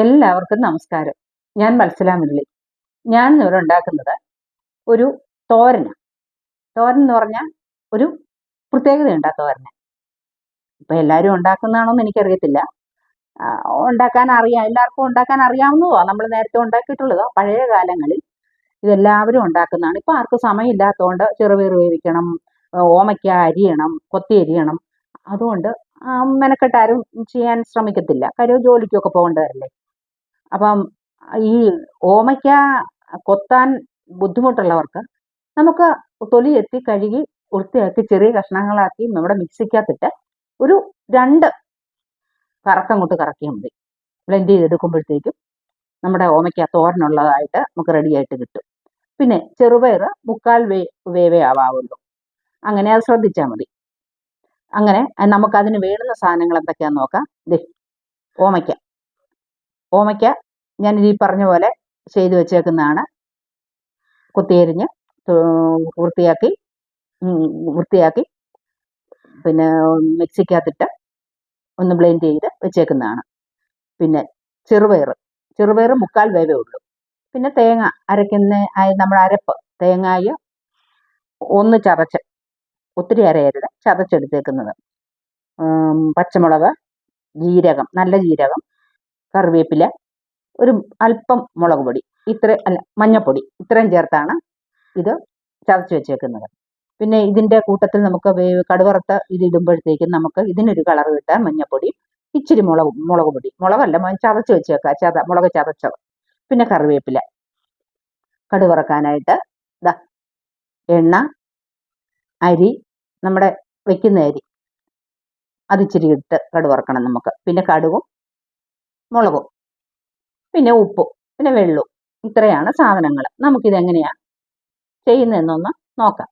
എല്ലാവർക്കും നമസ്കാരം. ഞാൻ മത്സല മുരളി. ഞാൻ ഇവിടെ ഉണ്ടാക്കുന്നത് ഒരു തോരന. തോരൻ എന്ന് പറഞ്ഞാൽ ഒരു പ്രത്യേകതയുണ്ട് ആ തോരന്. ഇപ്പം എല്ലാവരും ഉണ്ടാക്കുന്നതാണോ എന്ന് എനിക്കറിയത്തില്ല. ഉണ്ടാക്കാൻ അറിയാം എല്ലാവർക്കും ഉണ്ടാക്കാൻ അറിയാവുന്നതോ നമ്മൾ നേരത്തെ ഉണ്ടാക്കിയിട്ടുള്ളതോ. പഴയ കാലങ്ങളിൽ ഇതെല്ലാവരും ഉണ്ടാക്കുന്നതാണ്. ഇപ്പം ആർക്കും സമയമില്ലാത്തതുകൊണ്ട് ചെറുപയർ വേവിക്കണം ഓമയ്ക്ക അരിയണം കൊത്തി അരിയണം. അതുകൊണ്ട് മെനക്കെട്ടാരും ചെയ്യാൻ ശ്രമിക്കത്തില്ല. കാര്യം ജോലിക്കൊക്കെ പോകേണ്ടവരല്ലേ? അപ്പം ഈ ഓമയ്ക്ക കൊത്താൻ ബുദ്ധിമുട്ടുള്ളവർക്ക് നമുക്ക് തൊലി എത്തി കഴുകി വൃത്തിയാക്കി ചെറിയ കഷ്ണങ്ങളാക്കി നമ്മുടെ മിക്സിക്കകത്തിട്ട് ഒരു രണ്ട് കറക്കം കൊണ്ട് കറക്കിയാൽ മതി. ബ്ലെൻഡ് ചെയ്തെടുക്കുമ്പോഴത്തേക്കും നമ്മുടെ ഓമയ്ക്ക തോരനുള്ളതായിട്ട് നമുക്ക് റെഡിയായിട്ട് കിട്ടും. പിന്നെ ചെറുപയർ മുക്കാൽ വേ വേവേ ആവാവുള്ളൂ. അങ്ങനെ അത് ശ്രദ്ധിച്ചാൽ മതി. അങ്ങനെ നമുക്കതിന് വേണ്ടുന്ന സാധനങ്ങൾ എന്തൊക്കെയാണെന്ന് നോക്കാം. ദേ ഓമയ്ക്ക. ഓമയ്ക്ക ഞാൻ ഈ പറഞ്ഞ പോലെ ചെയ്തു വെച്ചേക്കുന്നതാണ്. കുത്തിയരിഞ്ഞ് വൃത്തിയാക്കി വൃത്തിയാക്കി പിന്നെ മിക്സിക്കകത്തിട്ട് ഒന്ന് ബ്ലെൻഡ് ചെയ്ത് വെച്ചേക്കുന്നതാണ്. പിന്നെ ചെറുപയർ ചെറുപയർ മുക്കാൽ വേവേ ഉള്ളൂ. പിന്നെ തേങ്ങ അരയ്ക്കുന്ന നമ്മൾ അരപ്പ് തേങ്ങായ ഒന്ന് ചതച്ച് ഒത്തിരി അരയരുത് ചതച്ചെടുത്തേക്കുന്നത്. പച്ചമുളക് ജീരകം നല്ല ജീരകം കറിവേപ്പില ഒരു അല്പം മുളക് പൊടി ഇത്ര അല്ല മഞ്ഞപ്പൊടി ഇത്രയും ചേർത്താണ് ഇത് ചതച്ച് വെച്ചേക്കുന്നത്. പിന്നെ ഇതിന്റെ കൂട്ടത്തിൽ നമുക്ക് കടുവറുത്ത ഇത് ഇടുമ്പോഴത്തേക്കും നമുക്ക് ഇതിനൊരു കളർ കിട്ടാൻ മഞ്ഞപ്പൊടി ഇച്ചിരി മുളക് മുളക് പൊടി. മുളകല്ല ചതച്ച് വെച്ചേക്കുക ചത മുളക് ചതച്ചത് പിന്നെ കറിവേപ്പില. കടുവറക്കാനായിട്ട് ഇതാ എണ്ണ അരി നമ്മുടെ വെക്കുന്ന അരി. അതിച്ചിരി ഇട്ട് കടുവറക്കണം നമുക്ക്. പിന്നെ കടുകും മുളകും. പിന്നെ ഉപ്പ് പിന്നെ വെള്ളവും ഇത്രയാണ് സാധനങ്ങൾ നമുക്കിതെങ്ങനെയാണ് ചെയ്യുന്നതെന്നൊന്ന് നോക്കാം.